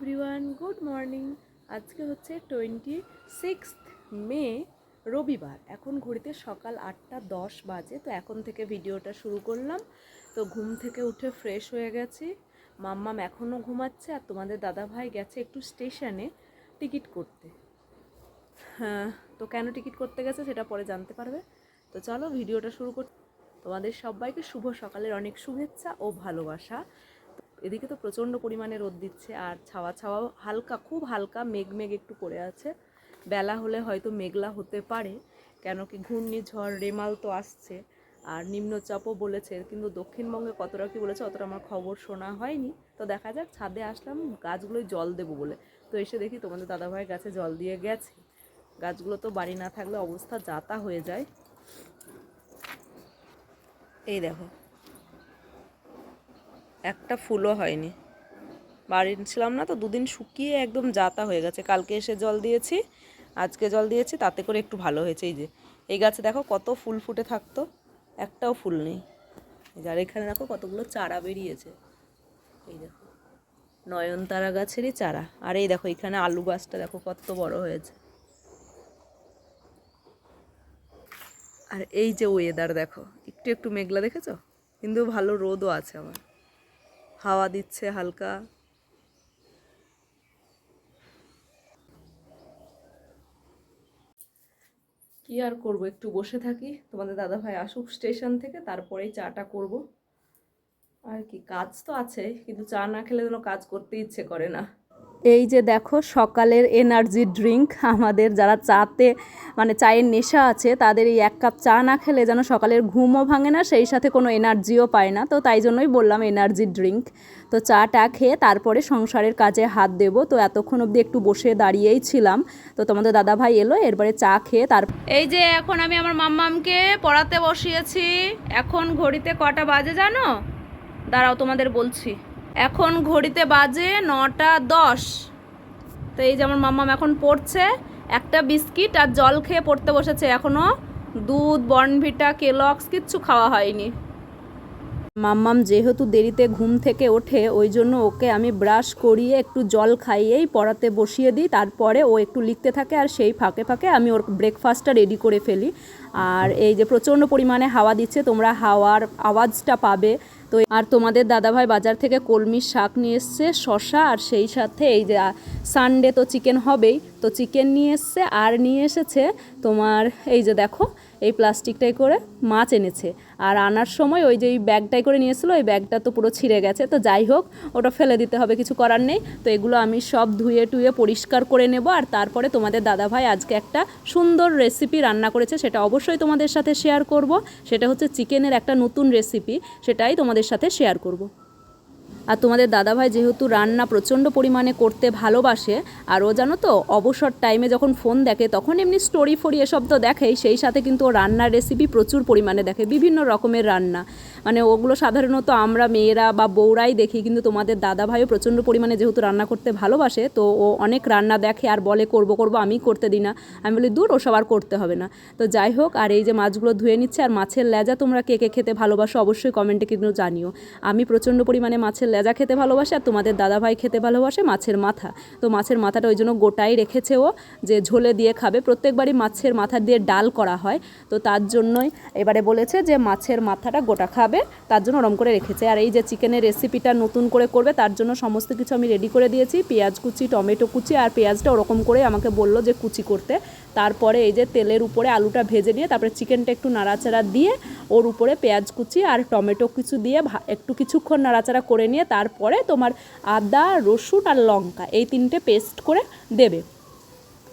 Everyone good morning আজকে হচ্ছে twenty six মে, রবিবার। এখন ঘড়িতে সকাল আটটা দশ বাজে, তো এখন থেকে ভিডিওটা শুরু করলাম। তো ঘুম থেকে উঠে ফ্রেশ হয়ে গেছি। মাম্মাম এখনও ঘুমাচ্ছে আর তোমাদের দাদাভাই গেছে একটু স্টেশনে টিকিট করতে। হ্যাঁ তো কেন টিকিট করতে গেছে সেটা পরে জানতে পারবে। তো চলো ভিডিওটা শুরু কর তোমাদের সবাইকে শুভ সকালের অনেক শুভেচ্ছা ও ভালোবাসা। এদিকে তো প্রচণ্ড পরিমাণে রোদ দিচ্ছে আর ছাওয়া ছাওয়াও হালকা, খুব হালকা মেঘ মেঘ একটু করে আছে। বেলা হলে হয়তো মেঘলা হতে পারে, কেন কি ঘূর্ণিঝড়, রেমাল তো আসছে। আর নিম্নচাপও বলেছে, কিন্তু দক্ষিণবঙ্গে কতটা কি বলেছে অতটা আমার খবর শোনা হয়নি। তো দেখা যাক, ছাদে আসলাম, গাছগুলোয় জল দেবো বলে। তো এসে দেখি তোমাদের দাদাভাই গাছে জল দিয়ে গেছে। গাছগুলো তো বাড়ি না থাকলে অবস্থা যাতা হয়ে যায়। এই দেখো একটা ফুলও হয়নি। বাড়ি ছিলাম না তো, দুদিন শুকিয়ে একদম যাতা হয়ে গেছে। কালকে এসে জল দিয়েছি, আজকে জল দিয়েছি, তাতে করে একটু ভালো হয়েছে। এই যে, এই গাছে দেখো কত ফুল ফুটে থাকতো, একটাও ফুল নেই। যার এখানে দেখো কতগুলো চারা বেরিয়েছে। এই দেখো, নয়নতারা গাছেরই চারা। আর এই দেখো, এখানে আলু গাছটা দেখো কত বড় হয়েছে। আর এই যে ওয়েদার দেখো, একটু একটু মেঘলা দেখেছ? কিন্তু ভালো রোদও আছে আবার হাওয়া দিচ্ছে হালকা। কি আর করব? একটু বসে থাকি। তোমাদের দাদা ভাই আসুক স্টেশন থেকে, তারপরেই চাটা করব। আর কি, কাজ তো আছে, কিন্তু চা না খেলে যেন কাজ করতে ইচ্ছে করে না। এই যে দেখো, সকালের এনার্জি ড্রিঙ্ক আমাদের যারা চাতে মানে চায়ের নেশা আছে, তাদের এই এক কাপ চা না খেলে যেন সকালের ঘুমও ভাঙে না, সেই সাথে কোনো এনার্জিও পায় না। তো তাই জন্যই বললাম এনার্জি ড্রিঙ্ক তো চা টা খেয়ে তারপরে সংসারের কাজে হাত দেব। তো এতক্ষণ অবধি একটু বসে দাঁড়িয়েই ছিলাম। তো তোমাদের দাদা ভাই এলো, এরপরে চা খেয়ে তার এই যে এখন আমি আমার মাম্মামকে পড়াতে বসিয়েছি। এখন ঘড়িতে কটা বাজে জানো? দাঁড়াও তোমাদের বলছি। এখন ঘড়িতে বাজে নটা দশ। তো এই যে আমার মাম্মাম এখন পড়ছে, একটা বিস্কিট আর জল খেয়ে পড়তে বসেছে। এখনও দুধ, বর্নভিটা কেলক্স কিচ্ছু খাওয়া হয়নি। মাম্মাম, যেহেতু দেরিতে ঘুম থেকে ওঠে, ওই জন্য ওকে আমি ব্রাশ করিয়ে একটু জল খাইয়েই পড়াতে বসিয়ে দিই। তারপরে ও একটু লিখতে থাকে আর সেই ফাঁকে ফাঁকে আমি ওর ব্রেকফাস্টটা রেডি করে ফেলি। আর এই যে প্রচণ্ড পরিমাণে হাওয়া দিচ্ছে, তোমরা হাওয়ার আওয়াজটা পাবে। তো আর তোমাদের দাদাভাই বাজার থেকে কলমির শাক নিয়ে এসছে শশা আর সেই সাথে এই যে সানডে তো চিকেন হবেই। তো চিকেন নিয়ে এসছে, আর নিয়ে এসেছে তোমার, এই যে দেখো এই প্লাস্টিকটাই করে মাছ এনেছে। আর আনার সময় ওই যে এই ব্যাগটাই করে নিয়ে এসেছিল ওই ব্যাগটা তো পুরো ছিঁড়ে গেছে। তো যাই হোক, ওটা ফেলে দিতে হবে, কিছু করার নেই। তো এগুলো আমি সব ধুয়ে টুয়ে পরিষ্কার করে নেব। আর তারপরে তোমাদের দাদাভাই আজকে একটা সুন্দর রেসিপি রান্না করেছে, সেটা অবশ্যই তোমাদের সাথে শেয়ার করব। সেটা হচ্ছে চিকেনের একটা নতুন রেসিপি সেটাই তোমাদের সাথে শেয়ার করব। আর তোমাদের দাদাভাই যেহেতু রান্না প্রচণ্ড পরিমাণে করতে ভালোবাসে, আর ও জানো তো, অবসর টাইমে যখন ফোন দেখে, তখন এমনি স্টোরি ফোরি এসব তো দেখেই, সেই সাথে কিন্তু ও রান্নার রেসিপি প্রচুর পরিমাণে দেখে, বিভিন্ন রকমের রান্না। মানে ওগুলো সাধারণত আমরা মেয়েরা বা বউরাই দেখি, কিন্তু তোমাদের দাদাভাইও প্রচণ্ড পরিমাণে যেহেতু রান্না করতে ভালোবাসে, তো ও অনেক রান্না দেখে আর বলে, করব করব, আমি করতে দিই না। আমি বলি, দূর, ওসব আর করতে হবে না। তো যাই হোক, আর এই যে মাছগুলো ধুয়ে নিচ্ছে, আর মাছের লেজা তোমরা কে কে খেতে ভালোবাসো, অবশ্যই কমেন্টে কিন্তু জানিও। আমি প্রচণ্ড পরিমাণে মাছের লেজা খেতে ভালোবাসে আর তোমাদের দাদাভাই খেতে ভালোবাসে মাছের মাথা। তো মাছের মাথাটা ওই জন্য গোটাই রেখেছে ও যে ঝোলে দিয়ে খাবে। প্রত্যেকবারই মাছের মাথা দিয়ে ডাল করা হয়। তো তার জন্যই এবারে বলেছে যে মাছের মাথাটা গোটা খাবে, তার জন্য ওরম করে রেখেছে। আর এই যে চিকেনের রেসিপিটা নতুন করে করবে, তার জন্য সমস্ত কিছু আমি রেডি করে দিয়েছি। পেঁয়াজ কুচি, টমেটো কুচি আর পেঁয়াজটা ওরকম করে আমাকে বলল যে কুচি করতে। তারপরে এই যে তেলের উপরে আলুটা ভেজে নিয়ে তারপরে চিকেনটা একটু নাড়াচাড়া দিয়ে ওর উপরে পেঁয়াজ কুচি আর টমেটো কিছু দিয়ে একটু কিছুক্ষণ নাড়াচাড়া করে নিয়ে তারপরে তোমার আদা, রসুন আর লঙ্কা এই তিনটে পেস্ট করে দেবে।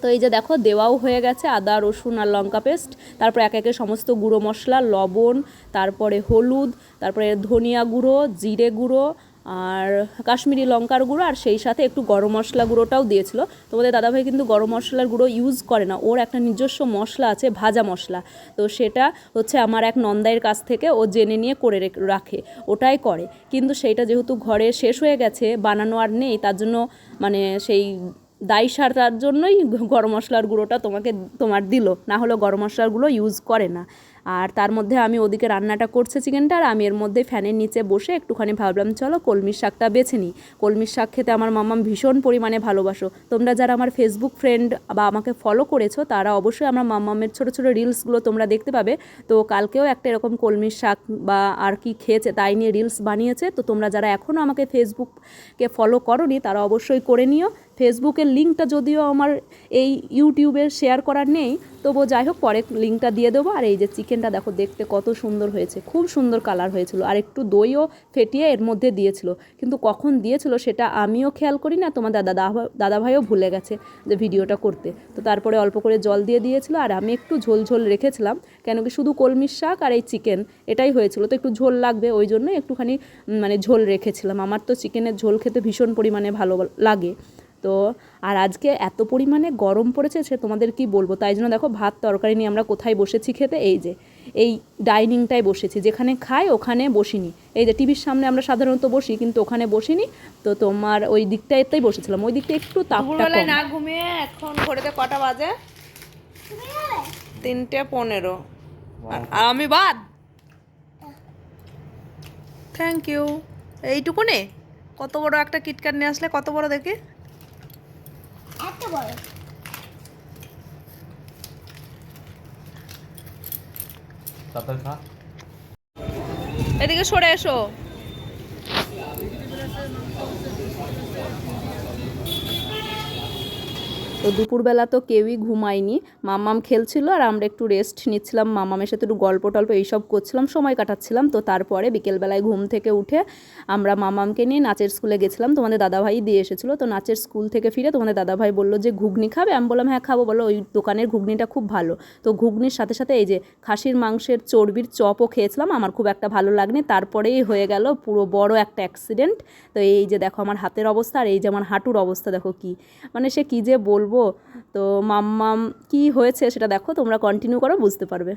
তো এই যে দেখো দেওয়াও হয়ে গেছে আদা, রসুন আর লঙ্কা পেস্ট। তারপর এক একে সমস্ত গুঁড়ো মশলা, লবণ, তারপরে হলুদ, তারপরে ধনিয়া গুঁড়ো, জিরে গুঁড়ো আর কাশ্মীরি লঙ্কার গুঁড়ো আর সেই সাথে একটু গরম মশলা গুঁড়োটাও দিয়েছিল। তোমাদের দাদাভাই কিন্তু গরম মশলার গুঁড়ো ইউজ করে না। ওর একটা নিজস্ব মশলা আছে, ভাজা মশলা। তো সেটা হচ্ছে আমার এক নন্দাইয়ের কাছ থেকে ও জেনে নিয়ে করে রেখ- ওটাই করে। কিন্তু সেইটা যেহেতু ঘরে শেষ হয়ে গেছে, বানানো আর নেই, তার জন্য মানে সেই দায়ী সার তার জন্যই গরম মশলার গুঁড়োটা তোমাকে তোমার দিল। না হলে গরম মশলার গুঁড়ো ইউজ করে না। আর তার মধ্যে আমি ওদিকে রান্নাটা করছে চিকেনটা আর আমি এর মধ্যে ফ্যানের নিচে বসে একটুখানি ভাবলাম, চলো কলমির শাকটা বেছে নিই। কলমির শাক খেতে আমার মাম্মাম ভীষণ পরিমাণে ভালোবাসো। তোমরা যারা আমার ফেসবুক ফ্রেন্ড বা আমাকে ফলো করেছ, তারা অবশ্যই আমার মাম্মামের ছোটো ছোটো রিলসগুলো তোমরা দেখতে পাবে। তো কালকেও একটা এরকম কলমির শাক বা আর কি খেয়েছে, তাই নিয়ে রিলস বানিয়েছে। তো তোমরা যারা এখনও আমাকে ফেসবুককে ফলো করনি, তারা অবশ্যই করে নিও। ফেসবুকের লিঙ্কটা যদিও আমার এই ইউটিউবে শেয়ার করার নেই, তবুও যাই হোক, পরে লিঙ্কটা দিয়ে দেবো। আর এই যে চিকেনটা দেখো দেখতে কত সুন্দর হয়েছে, খুব সুন্দর কালার হয়েছিল। আর একটু দইও ফেটিয়ে এর মধ্যে দিয়েছিল। কিন্তু কখন দিয়েছিল সেটা আমিও খেয়াল করি না, তোমার দাদা দাদা ভাইও ভুলে গেছে যে ভিডিওটা করতে। তো তারপরে অল্প করে জল দিয়ে দিয়েছিল আর আমি একটু ঝোল ঝোল রেখেছিলাম, কেন কি শুধু কলমির শাক আর এই চিকেন এটাই হয়েছিল। তো একটু ঝোল লাগবে ওই জন্য একটুখানি মানে ঝোল রেখেছিলাম। আমার তো চিকেনের ঝোল খেতে ভীষণ পরিমাণে ভালো লাগে। তো আর আজকে এত পরিমাণে গরম পড়েছে সে তোমাদের কি বলব? তাই জন্য দেখো ভাত তরকারি নিয়ে আমরা কোথায় বসেছি খেতে? এই যে এই ডাইনিংটায় বসেছি। যেখানে খাই ওখানে বসিনি। এই যে টিভির সামনে আমরা সাধারণত বসি কিন্তু ওখানে বসিনি। তো তোমার ওই দিকটাতেই বসেছিলাম। ওই দিকটা একটু তাপটা না ঘুমিয়ে এখন ঘড়িতে কটা বাজে? তিনটে পনেরো। আর আর আমি বাদ? থ্যাংক ইউ এইটুকুনে? কত বড় একটা কিটকাট নিয়ে আসলে কত বড় দেখি? এত বড়। তাড়াতাড়ি খা। এদিকে সরে এসো। তো দুপুরবেলা তো কেউই ঘুমায়নি। মাম্মাম খেলছিল আর আমরা একটু রেস্ট নিচ্ছিলাম। মামামের সাথে একটু গল্প টল্প এইসব করছিলাম, সময় কাটাচ্ছিলাম। তো তারপরে বিকেলবেলায় ঘুম থেকে উঠে আমরা মামামকে নিয়ে নাচের স্কুলে গেছিলাম। তোমাদের দাদাভাই দিয়ে এসেছিল। তো নাচের স্কুল থেকে ফিরে তোমাদের দাদাভাই বলল যে, ঘুগনি খাবে? আমি বললাম হ্যাঁ খাব। বলো ওই দোকানের ঘুগনিটা খুব ভালো। তো ঘুগনির সাথে সাথে এই যে খাসির মাংসের চর্বির চপও খেয়েছিলাম। আমার খুব একটা ভালো লাগনি। তারপরেই হয়ে গেল পুরো বড় একটা অ্যাক্সিডেন্ট তো এই যে দেখো আমার হাতের অবস্থা আর এই যে আমার হাঁটুর অবস্থা দেখো কি। মানে সে কী যে বলব তো মাম্মাম, কি হয়েছে সেটা দেখো, তোমরা কন্টিনিউ করো, বুঝতে পারবে।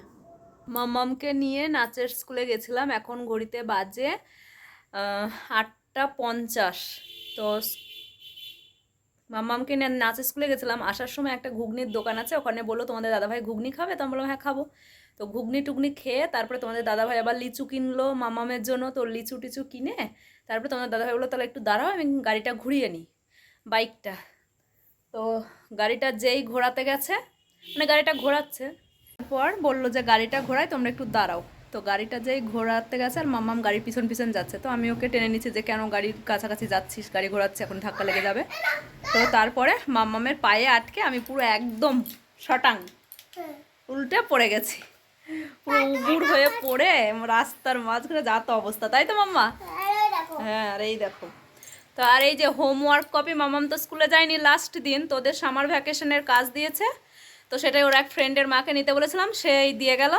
মাম্মামকে নিয়ে নাচের স্কুলে গেছিলাম, এখন ঘড়িতে বাজে আটটা পঞ্চাশ। তো মাম্মামকে নিয়ে নাচের স্কুলে গেছিলাম, আসার সময় একটা ঘুগনির দোকান আছে, ওখানে বলল, তোমাদের দাদাভাই ঘুগনি খাবে? তো আমি বললাম হ্যাঁ খাব। তো ঘুগনি টুগনি খেয়ে, তারপরে তোমাদের দাদাভাই আবার লিচু কিনলো মামামের জন্য, তো লিচু টিচু কিনে, তারপরে তোমাদের দাদাভাই বলল, তাহলে একটু দাঁড়াও, আমি গাড়িটা ঘুরিয়ে নিই, বাইকটা। তো গাড়িটা যেই ঘোরাতে গেছে মানে গাড়িটা ঘোরাচ্ছে। তারপর বলল যে গাড়িটা ঘোরায় তোমরা একটু দাঁড়াও। তো গাড়িটা যেই ঘোরাতে গেছে আর মাম্মাম গাড়ির পিছন পিছন যাচ্ছে। তো আমি ওকে টেনে নিচ্ছি যে কেন গাড়ির কাছাকাছি যাচ্ছিস? গাড়ি ঘোরাচ্ছে এখন ধাক্কা লেগে যাবে। তো তারপরে মাম্মামের পায়ে আটকে আমি পুরো একদম শটাং উল্টে পড়ে গেছি। পুরো উবুর হয়ে পড়ে রাস্তার মাঝখানে যা তো অবস্থা। তাই তো মাম্মা? হ্যাঁ আর এই দেখো। তো আর এই যে হোমওয়ার্ক কপি মামাম তো স্কুলে যায়নি লাস্ট দিন, তো ওদের সামার ভ্যাকেশনের কাজ দিয়েছে। তো সেটাই ওর এক ফ্রেন্ডের মাকে নিতে বলেছিলাম, সেই দিয়ে গেল।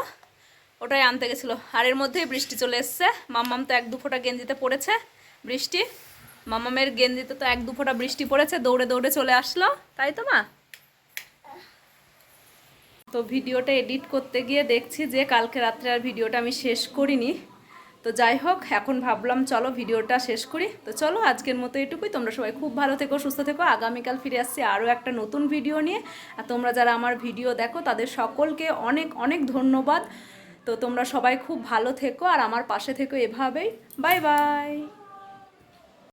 ওটাই আনতে গেছিল। আর এর মধ্যেই বৃষ্টি চলে এসছে। মাম্মাম তো এক দু ফোঁটা গেঞ্জিতে পড়েছে বৃষ্টি। মামামের গেঞ্জিতে তো এক দু ফোঁটা বৃষ্টি পড়েছে, দৌড়ে দৌড়ে চলে আসলো। তাই তো, মা? তো ভিডিওটা এডিট করতে গিয়ে দেখছি যে কালকে রাত্রে আর ভিডিওটা আমি শেষ করিনি। তো যাই হোক, এখন ভাবলাম চলো ভিডিওটা শেষ করি। তো চলো, আজকের মতো এটুকুই। তোমরা সবাই খুব ভালো থেকো, সুস্থ থেকো। আগামীকাল ফিরে আসছি আরও একটা নতুন ভিডিও নিয়ে। আর তোমরা যারা আমার ভিডিও দেখো, তাদের সকলকে অনেক অনেক ধন্যবাদ। তো তোমরা সবাই খুব ভালো থেকো, আর আমার পাশে থেকো এভাবেই। Bye bye.